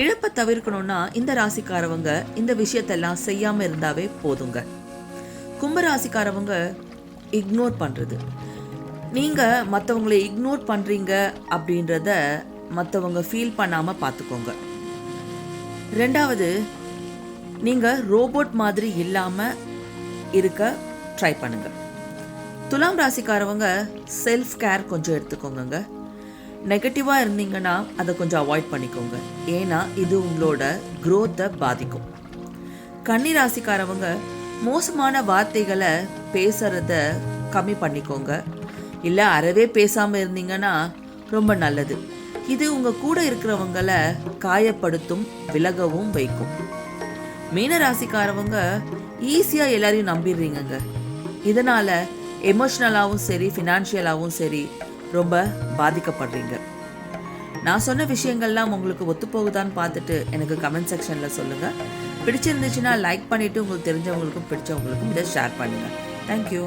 இழப்பை தவிர்க்கணும்னா இந்த ராசிக்காரவங்க இந்த விஷயத்தெல்லாம் செய்யாம இருந்தாவே போதுங்க. கும்ப ராசிக்காரவங்க இக்னோர் பண்றது. நீங்க மற்றவங்களை இக்னோர் பண்றீங்க அப்படின்றத மற்றவங்க ஃபீல் பண்ணாம பார்த்துக்கோங்க ரெண்டாவது நீங்க ரோபோட் மாதிரி இல்லாம இருக்க ட்ரை பண்ணுங்க. துலாம் ராசிக்காரவங்க செல்ஃப் கேர் கொஞ்சம் எடுத்துக்கோங்க நெகட்டிவாக இருந்தீங்கன்னா அதை கொஞ்சம் அவாய்ட் பண்ணிக்கோங்க. ஏன்னா இது உங்களோட க்ரோத்தை பாதிக்கும். கன்னி ராசிக்காரவங்க மோசமான வார்த்தைகளை பேசுறத கம்மி பண்ணிக்கோங்க. இல்லை அறவே பேசாமல் இருந்தீங்கன்னா ரொம்ப நல்லது. இது உங்கள் கூட இருக்கிறவங்கள காயப்படுத்தும் விலகவும் வைக்கும். மீன ராசிக்காரவங்க ஈஸியாக எல்லாரையும் நம்பிடுறீங்கங்க. இதனால் எமோஷ்னலாகவும் சரி ஃபினான்ஷியலாகவும் சரி ரொம்ப பாதிக்கப்படுறீங்க. நான் சொன்ன விஷயங்கள்லாம் உங்களுக்கு ஒத்துப்போகுதான்னு பார்த்துட்டு எனக்கு கமெண்ட் செக்ஷனில் சொல்லுங்கள் பிடிச்சிருந்துச்சுன்னா லைக் பண்ணிவிட்டு உங்களுக்கு தெரிஞ்சவங்களுக்கும் பிடிச்சவங்களுக்கும் இதை ஷேர் பண்ணுங்கள் தேங்க்யூ